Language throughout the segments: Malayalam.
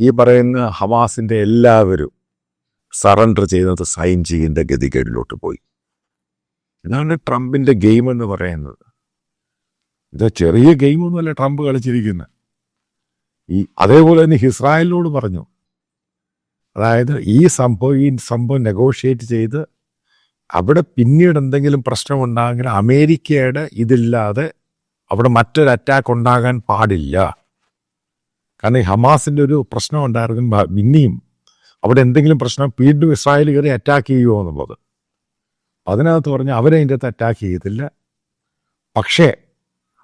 ഈ പറയുന്ന ഹമാസിന്റെ എല്ലാവരും സറണ്ടർ ചെയ്യുന്നത് സൈൻ ചെയ്യേണ്ട ഗതികേടിലോട്ട് പോയി. ഇതാണ് ട്രംപിന്റെ ഗെയിം എന്ന് പറയുന്നത്. ഇത് ചെറിയ ഗെയിമൊന്നുമല്ല ട്രംപ് കളിച്ചിരിക്കുന്നത് ഈ അതേപോലെ തന്നെ ഇസ്രായേലിനോട് പറഞ്ഞു. അതായത് ഈ സംഭവം ഈ സംഭവം നെഗോഷിയേറ്റ് ചെയ്ത് അവിടെ പിന്നീട് എന്തെങ്കിലും പ്രശ്നം ഉണ്ടാകുമെങ്കിൽ അമേരിക്കയുടെ ഇതില്ലാതെ അവിടെ മറ്റൊരു അറ്റാക്ക് ഉണ്ടാകാൻ പാടില്ല. കാരണം ഈ ഹമാസിന്റെ ഒരു പ്രശ്നം ഉണ്ടായിരുന്നു. പിന്നെയും അവിടെ എന്തെങ്കിലും പ്രശ്നം വീണ്ടും ഇസ്രായേൽ കയറി അറ്റാക്ക് ചെയ്യുമോ എന്നുള്ളത്. അതിനകത്ത് പറഞ്ഞ് അവരതിന്റെ അകത്ത് അറ്റാക്ക് ചെയ്യത്തില്ല. പക്ഷേ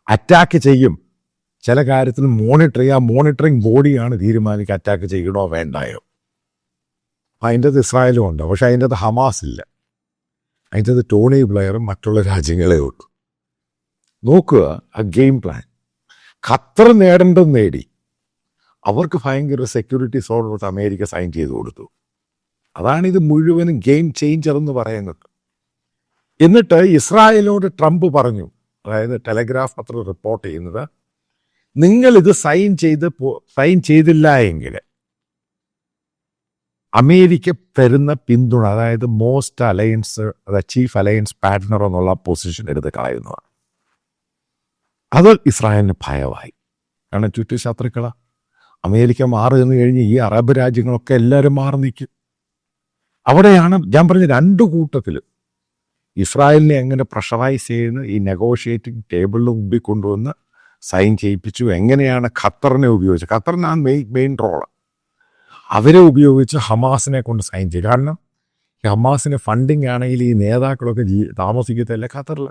അറ്റാക്ക് ചെയ്യും. ചില കാര്യത്തിൽ മോണിറ്റർ ചെയ്യുക മോണിറ്ററിങ് ബോഡിയാണ് തീരുമാനിക്കുക അറ്റാക്ക് ചെയ്യണോ വേണ്ടായോ. അതിന്റെ അത് ഇസ്രായേലും ഉണ്ട്. പക്ഷെ അതിന്റെ അത് ഹമാസ് ഇല്ല. അതിന്റെ അത് ടോണി ബ്ലെയറും മറ്റുള്ള രാജ്യങ്ങളെ ഉള്ളൂ. നോക്കുക ആ ഗെയിം പ്ലാൻ ഖത്തർ നേടേണ്ടത് നേടി. അവർക്ക് ഭയങ്കര സെക്യൂരിറ്റി സോർട്ട് അമേരിക്ക സൈൻ ചെയ്ത് കൊടുത്തു. അതാണ് ഇത് മുഴുവനും ഗെയിം ചേഞ്ചർ എന്ന് പറയുന്നത്. എന്നിട്ട് ഇസ്രായേലിനോട് ട്രംപ് പറഞ്ഞു അതായത് ടെലഗ്രാഫ് പത്രം റിപ്പോർട്ട് ചെയ്യുന്നത് നിങ്ങൾ ഇത് സൈൻ ചെയ്ത് സൈൻ ചെയ്തില്ല എങ്കിൽ അമേരിക്ക തരുന്ന പിന്തുണ അതായത് മോസ്റ്റ് അലയൻസ് അതായത് ചീഫ് അലയൻസ് പാർട്ട്ണർ എന്നുള്ള പൊസിഷൻ എടുത്ത് കളയുന്നതാണ്. അത് ഇസ്രായേലിന് ഭയമായി. കാരണം ചുറ്റു ശത്രുക്കളാ അമേരിക്ക മാറി നിന്ന് കഴിഞ്ഞ് ഈ അറബ് രാജ്യങ്ങളൊക്കെ എല്ലാവരും മാറി നിൽക്കും. അവിടെയാണ് ഞാൻ പറഞ്ഞ രണ്ട് കൂട്ടത്തിൽ ഇസ്രായേലിനെ എങ്ങനെ പ്രഷറൈസ് ചെയ്യുന്നു ഈ നെഗോഷിയേറ്റിംഗ് ടേബിളിൽ മുമ്പിൽ കൊണ്ടുവന്ന് സൈൻ ചെയ്യിപ്പിച്ചു എങ്ങനെയാണ് ഖത്തറിനെ ഉപയോഗിച്ചത്. ഖത്തറിനാണ് മെയിൻ മെയിൻ റോൾ അവരെ ഉപയോഗിച്ച് ഹമാസിനെ കൊണ്ട് സൈൻ ചെയ്യും കാരണം ഈ ഹമാസിന് ഫണ്ടിങ് ആണെങ്കിൽ ഈ നേതാക്കളൊക്കെ ജീ താമസിക്കത്തില്ല ഖത്തറിൽ